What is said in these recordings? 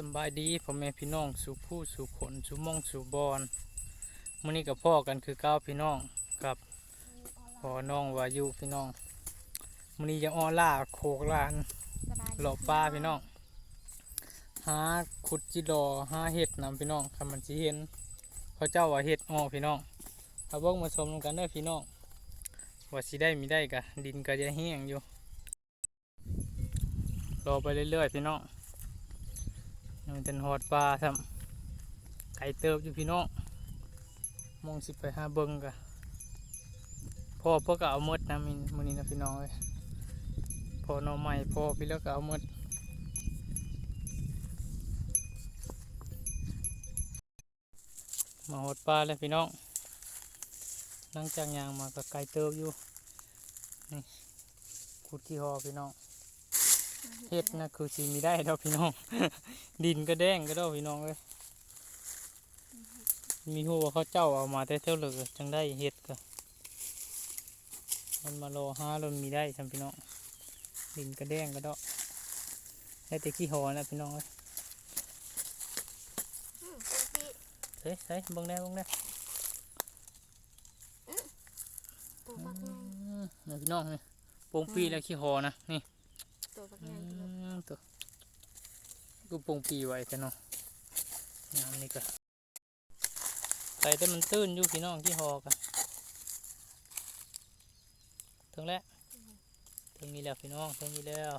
สำบายดีพ่อแม่พี่น้องสู่ผู้สู่ขนสู่หมองสู่บอนมื้อนี้กับพ่อกันคือเก้าพี่น้องกับพ่อน้องวายุพี่น้องมื้อนี้ยังอ้อล่าโคกลานหลอบปลาพี่น้องหาขุดจิดอหาเห็ดนำพี่น้องคำมันสิเห็นเขาเจ้าว่าเห็ดอ้อพี่น้องเอาเบิ่งมาชมกันเด้อพี่น้องว่าสิได้มีได้กะดินก็จะแห้งอยู่รอไปเรื่อยๆพี่น้อง ยังเป็นหอดปลาทำไก่เติบอยู่พี่น้องมองสิไปหาเบิงกะพ่อเพื่อก็เอามดนะมินมันนี้นะพี่น้องเลยพอน้องใหม่พอพี่แล้วก็เอามดมาหอดปลาแล้วพี่น้องหลังจากยางมาก็ไก่เติบอยู่นี่ขุดที่หอพี่น้อง ฮ็ดนะคือสีมีได้ดอกพี่น้อง ดินก็แดงก็ดอกพี่น้องเลยมีหัวเขาเจ้าเอามาแต่เท่าเหลือจังได้เฮ็ดก็มันมารอห้าแล้วมีได้ทำพี่น้องดินก็แดงก็ดอกได้แต่ขี้หอนะพี่น้องเลยเฮ้ยใส่เบิ่งได้เบิ่งได้ตัวบักไงอืมนี่พี่น้องนี่โป่งปีแล้วขี้หอนะนี่ ตัวบัก อื ไง มตัว กูโป่งปีไว้แต่เนาะงามนี่ก็ใส่แต่มันตื้นอยู่พี่น้องที่หอกันถึงแล้วถึงนี้แล้วพี่น้องถึงนี้แล้ว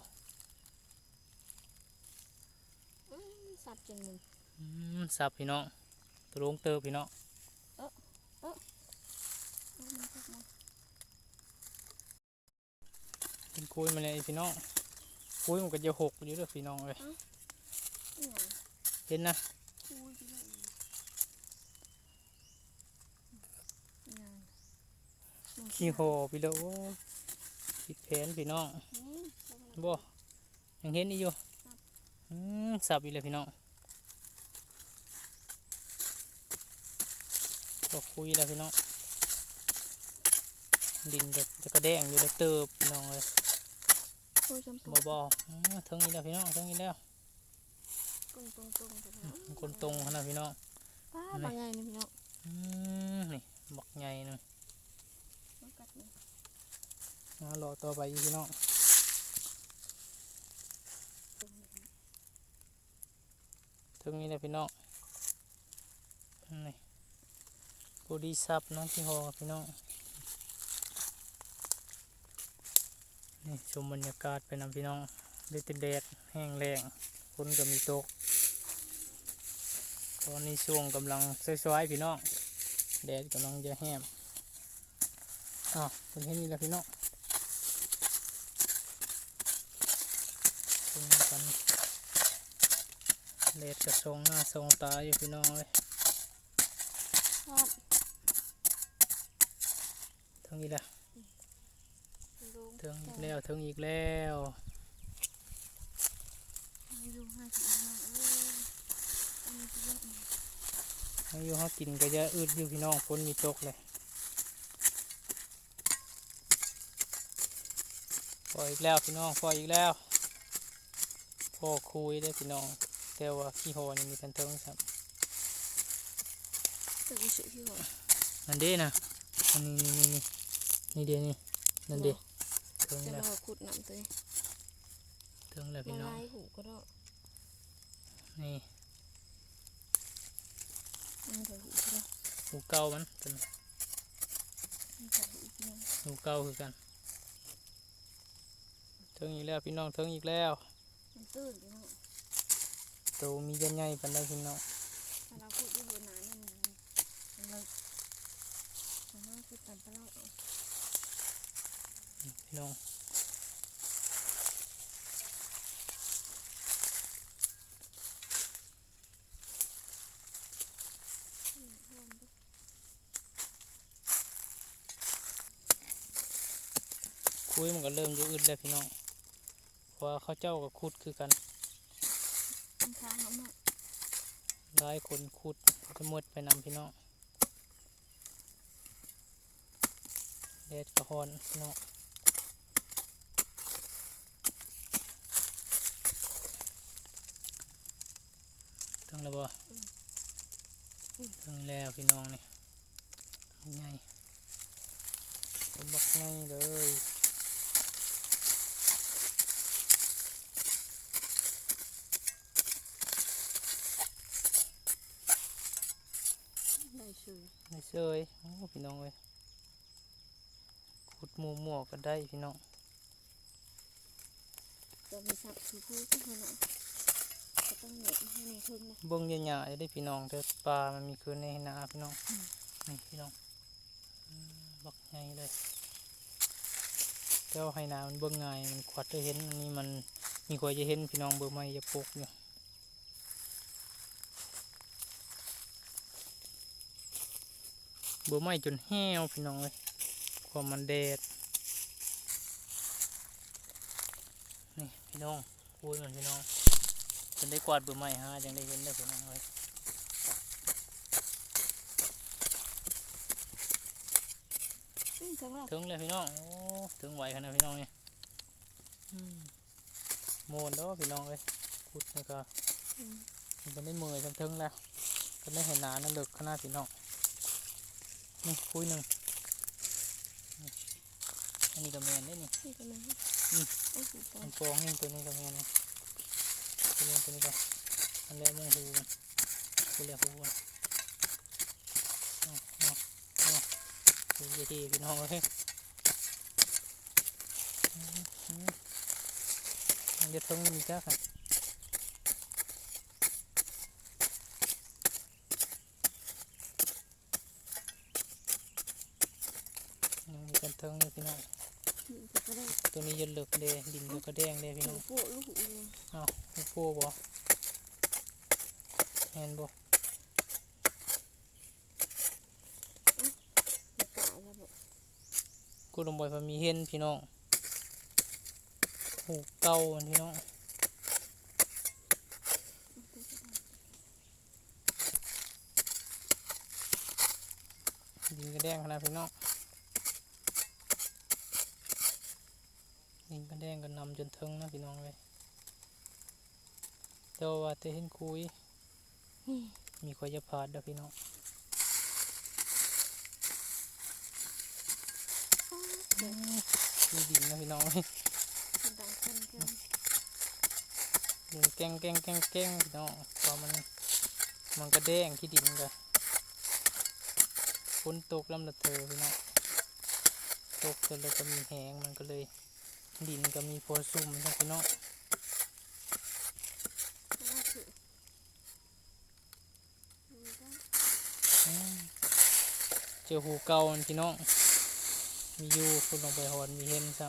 อื้อสับจนมึงอืมสับพี่น้องตัวลงเติบพี่น้องอื้อมันพวกมันกินคุยมาเลยพี่น้องคุยมันก็จะหกอยู่เด้วยพี่น้องเลยนี่หยัง เห็นนะคุยไปเลยนี่หยังมึงขี้หอพี่แล้วโอ้ยผิดแผนพี่น้องนี่บ่ยังเห็นอีกอยู่อืมสับอีกเลยพี่น้องก็คุยแล้วพี่น้องดินจะจะกระแดงอยู่แล้วเติบพี่น้องเลยคุยจำตัวบ่บ่อืมถึงนี้แล้วพี่น้องถึงนี้แล้ว ตรงตรงตรงตรงอืมคนตรงขนาดพี่น้องป้าบักไงนี่พี่น้องอืมนี่บักใหญ่หนึงมันกัดนี่อ่ารอต่อไปอีกพี่น้องถึงนี้แล้วพี่น้องนี่บอดี้ซับน้องที่หอพี่น้องนี่ชมบรรยากาศไปนำพี่น้องได้แต่แดดแห้งแรงฝนก็มีตก ตอนนี้ช่วงกำลังสวยๆพี่น้องแดดกำลังจะแห้งอ้าวเป็นเห็นนี่แหละพี่น้องเป็นกันแดดกระทรงหน้าทรงตาอยู่พี่น้องเลยครับทั้งนี้แหละดูถึงอีกแล้วถึงอีกแล้ว ดูห้าสิบห้าเอ้ยอันนี้คือว่าทั้งอยู่เขากินก็จะอืดอยู่พี่น้องฝนมีตกเลยพออีกแล้วพี่น้องพออีกแล้วพ่อคุยได้อพี่น้องแต่ว่าขี้หอนี่มีทันเทิงครับแต่กูเสียที่หัวนั่นเด้นะอันนี้นี่นี่นี่นี่เด้นี่นั่นเด้ถึงจะแล้วรอขุดน้ำตัวถึงแล้วละพี่น้องลายหูก็ได้นี่ มันจะหูก็ได้หูเก่ามันเป็นมันจะหูก็ได้หูเก่าคือกันถึงอีกแล้วพี่น้องถึงอีกแล้วมันตื้นพี่น้องโตมีใหญ่ๆปันได้พี่น้องถ้าเราขุดด้วยหัวหนานั่นมันมันเราเราต้องขุดตามปลาเราเอาพี่น้อง คุยมันก็เริ่มอยู่อึดแล้วพี่น้องเพราะว่าเขาเจ้าก็ขุดคือกันมันค้างเขามากหลายคนขุดจะหมดไปนำพี่น้องแดดกระหอนพี่น้องถึงแล้วบ่ถึงแล้วพี่น้องนี่ไงเป็นบักไงเลย ได้เฉย ไม่ เชยโอ้พี่น้องเลยขุดหมูหมวกก็ได้พี่น้องตัวมีสับคือพูดขึ้นมาหน่อยก็ต้องเหน็บให้ในทึ่งนะเบิ้งหยาๆจะได้พี่น้องแต่ปลามันมีคืนในนาพี่น้องนี่พี่น้องอืมบักไงเลยเจ้าให้นามันเบิ้งไงายมันขวัดจะเห็นอันนี้มันมีกว่าจะเห็นพี่น้องเบอร์ไม่จะปกอยู่ บอร์ไม่จนแห้วพี่น้องเลยความมันแดด นี่พี่น้องคุยมันพี่น้องจนได้กวาดเบอร์ไม่ฮะจังได้เห็นได้พี่น้องเลยอืมสำหรับถึงเลยพี่น้องโอ้ถึงไหวขนาดพี่น้องนี่อืมโมนแล้วพี่น้องเลยขุดนี่ก็อืมมันก็ได้มือจนถึงแล้วก็ได้เห็นหนานั่นเลิกขนาดพี่น้อง นี่คุยหนึ่งนี่อันนี้ก็แมนได้นี่นี่ก็มันอืมโอ้โหปอมันนโปองนี่ตัวนี้ก็แมนนี่ตัวนี้ตัวนี้ก็อันแรกมงหูมันตัวแรกหูมันเอาเอาเอาดูเยทีพี่น้องเลยอืมอืมมันจะถึงมีจ้าค่ะ นี่มีกันเทิงเลย พี่น้องนี่ก็ก็ได้ตัวนี้จะเหลือกเดดินเหลือกกระแดงเดพี่หน้นูองโปะลูกหูเลยอ้าวมีโป้บ่เห็นบ่มีกาแล้วบอกกูลงไปพอมีเห็นพี่น้องหูเก่าอันพี่น้องดินกระแดงขนาดพี่น้อง ดินกระแดงก็นำจนถึงนะพี่น้องเลยแต่ว่าแต่เห็นคุยมีควายจะพาดเด้อพี่น้องมีดินนะพี่น้องเป็นดังคนเกินแกล้งแกล้งแกล้งแก้งพี่น้องพราะมันมันก็แดงที่ดินก็ฝนตกลำละเธอพี่น้องตกจนเลยก็มีแหงมันก็เลย ดินก็มีโพซุ่มนะพี่น้องน่าถือมีได้อืมเจอหูเก่าอันพี่น้อง มีอยู่คุณลงไปหอนมีเห็นซ้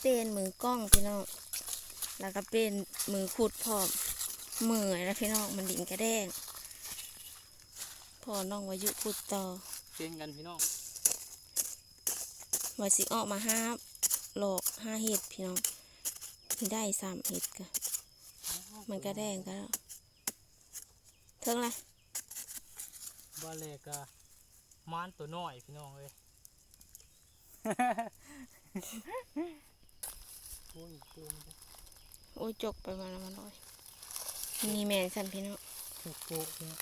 เป็นมือกล้องพี่น้อง แล้วก็เป็นมือขุดพร้อมมือแล้วพี่น้องมันดิ่งกระแดงพอน้องวายุขุดต่อำเป็นกันพี่น้อง ว่าสิออกมาห้าหลอกห้าเห็ดพี่น้องได้สามเห็ดก็มันกระแดงก็แล้วเทิงละบ้านแรกก็มานตัวน้อยพี่น้องเลยโอ้ยเต็มเลยโอ้ยจกไปมาแล้วมันลอยมีแมนสันพี่น้องถูกโปะเนี่ย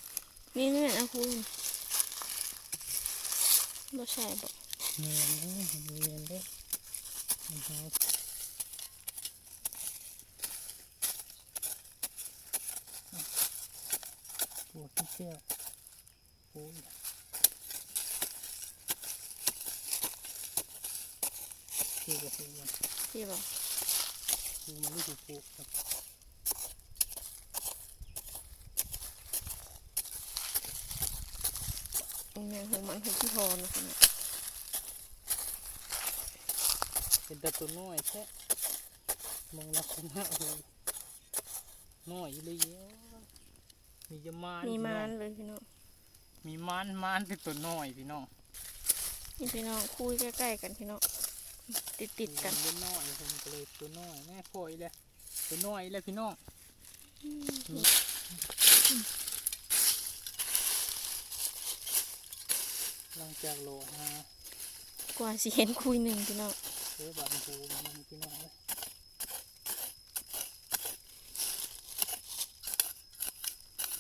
มีแม่นเอาคุณบ่ใช่บ่ เนียนเลยเนียนเลยมันหายปวดที่เชี่ยวโอ้ยคือกับคือมันที่บ่คือมันไม่ถูกโปะครับมีแมนหูมันหูที่พอนะพี่น้อง เป็นแต่ตัวน้อยแค่มองลักษณะโอ้โหน้อยเลยเยอะมีจะมานมีพี่มัองนเลยพี่น้องมีมานมานเป็นตัวน้อยพี่น้องนี่พี่น้องคุยใกล้ๆกันพี่น้องติดติดๆกันมีตัวน้อยผมก็เลยตัวน้อยแม่พ่อยเลยตัวน้อยเลยพี่น้องหลังจากโลหากว่าสิเห็นคุยหนึ่งพี่น้อง เสือบันทูมันพี่น้องเลย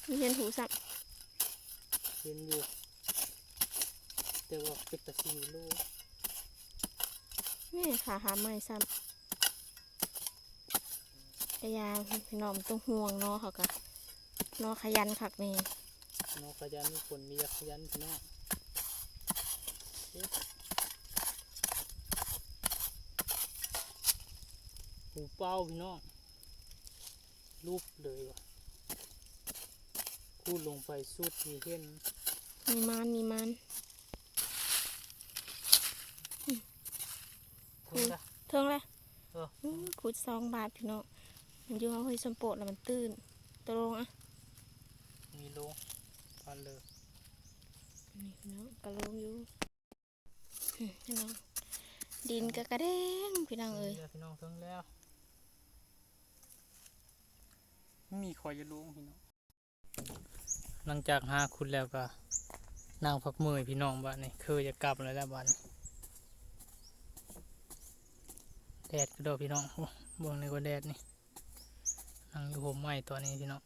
มีเห็นหูสับเห็นอยู่แต่ว่าเป็นตะซีลูกแม่ขาหาไม่ซ้ำกระยาพี่น้องต้องห่วงเนาะเขาก็เนาะขยันคักแม่น้องขยันมีผลมีอยากขยันพี่น้องเอ๊ะ หูเป้าพี่น้องรูปเลยว่ะคูดลงไปสุดมีเห็นมีมันมีมันถึงละเทิงเลยเอออื้อขุดสองบาทพี่น้องมันอยู่เอาเฮ้ยสมโปรดแล้วมันตื้นตกลงอะมีโลพันเลยนี่พี่น้องกระโลงอยู่อื้อพี่น้องดินก็กระเด้งพี่น้องเอ้ยดี๋วพี่น้องถึงแล้ว มีคอยจะลุงพี่น้อง หลังจากหาคุณแล้วก็นั่งพักมือพี่น้องบ้านนี่คือจะกลับแล้วแล้วบ้านแดดก็โดดพี่น้องโอ้บวงในก็แดดนี่นั่งอยู่ห่มไม้ตัวนี้พี่น้อง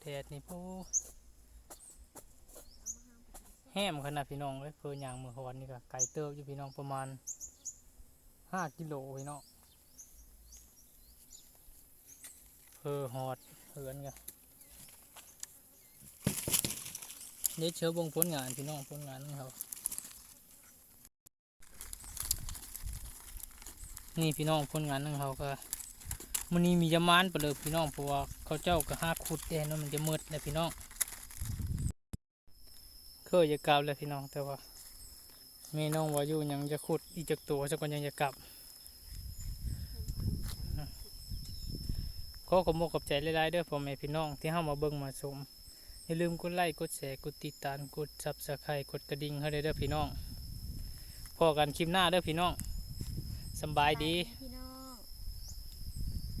แดดนี่พูแห้มขนาดพี่น้องเลยเพื่อย่างมือหอนนี่ก็ไก่เติบอยู่พี่น้องประมาณห้ากิโลพี่น้องเพ อหอดเหือนกันเดี๋ยวเชื้อบงผลงานพี่น้องผลงานของเขานี่พี่น้องผลงานของเขาก็มันนี้มียามานไปเลยพี่น้องเพราะว่าเขาเจ้าก็ห้าขุดแดนแล้วมันจะมืดเลยพี่น้องเคยจะกลับเลยพี่น้องแต่ว่าแม่น้องว่าอยู่ยังจะขุดอีกจากตัวสักวันยังจะกลับ ขอขอบคุณขอบใจหลายๆเด้อพ่อแม่พี่น้องที่เข้ามาเบิ่งมาชมอย่าลืมกดไลค์กดแชร์กดติดตามกดซับสไครต์กดกระดิ่งให้ได้เด้อพี่น้องพอกันคลิปหน้าเด้อพี่น้องสำบายดี